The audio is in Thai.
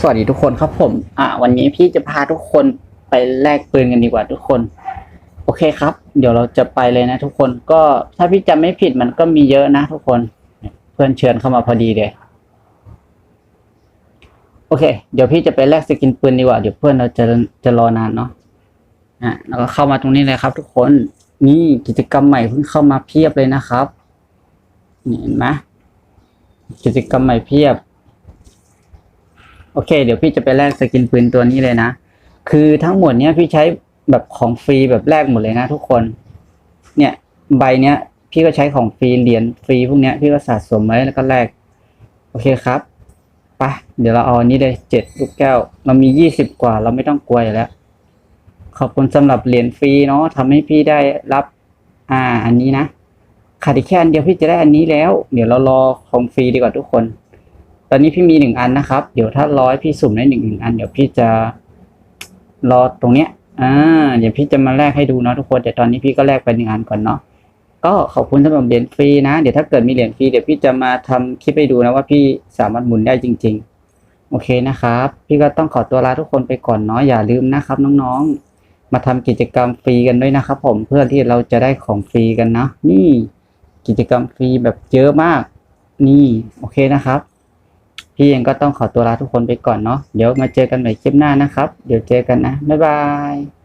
สวัสดีทุกคนครับผม อ่า วันนี้พี่จะพาทุกคนไปแลกปืนกันดีกว่าทุกคน โอเคครับ เดี๋ยวเราจะไปเลยนะทุกคน ก็ถ้าพี่จำไม่ผิดมันก็มีเยอะนะทุกคน เพื่อนเชิญเข้ามาพอดีเลย โอเค เดี๋ยวพี่จะไปแลกสกินปืนดีกว่า เดี๋ยวเพื่อนเราจะจะรอนานเนาะ อะแล้วก็เข้ามาตรงนี้เลยครับ ทุกคน นี่กิจกรรมใหม่เพิ่งเข้ามาเพียบเลยนะครับ เห็นไหมกิจกรรมใหม่เพียบ อเค เดี๋ยวพี่จะไปแลกสกินปืนตัวนี้เลยนะ คือทั้งหมดเนี้ยพี่ใช้แบบของฟรีแบบแลกหมดเลยนะทุกคน เนี่ยใบเนี้ย พี่ก็ใช้ของฟรีเหรียญฟรีพวกเนี้ยพี่ก็สะสมไว้แล้วก็แลกโอเคครับไปเดี๋ยวเราเอาอันนี้เลยเจ็ดลูกแก้ว เรามียี่สิบกว่า เราไม่ต้องกลัวอยู่แล้ว ขอบคุณสำหรับเหรียญฟรีเนาะทำให้พี่ได้รับ อ่า อันนี้นะขาดอีกแค่อันเดียวพี่จะได้อันนี้แล้ว เดี๋ยวเรารอของฟรีดีกว่าทุกคน ตอนนี้พี่มีหนึ่งอันนะครับ เดี๋ยวถ้าร้อยพี่สุ่มได้หนึ่งหนึ่งอัน เดี๋ยวพี่จะรอตรงเนี้ย อ่า เดี๋ยวพี่จะมาแลกให้ดูเนาะทุกคน แต่ตอนนี้พี่ก็แลกไปหนึ่งอันก่อนเนาะ ก็ขอบคุณสำหรับเหรียญฟรีนะ เดี๋ยวถ้าเกิดมีเหรียญฟรีเดี๋ยวพี่จะมาทำคลิปให้ดูนะว่าพี่สามารถหมุนได้จริง ๆ โอเคนะครับ พี่ก็ต้องขอตัวลาทุกคนไปก่อนเนาะ อย่าลืมนะครับน้องๆ มาทำกิจกรรมฟรีกันด้วยนะครับผม เพื่อที่เราจะได้ของฟรีกันนะ นี่กิจกรรมฟรีแบบเยอะมาก นี่ โอเคนะครับ พี่เองก็ต้องขอตัวลาทุกคนไปก่อนเนาะเดี๋ยวมาเจอกันใหม่คลิปหน้านะครับ เดี๋ยวเจอกันนะบ๊ายบาย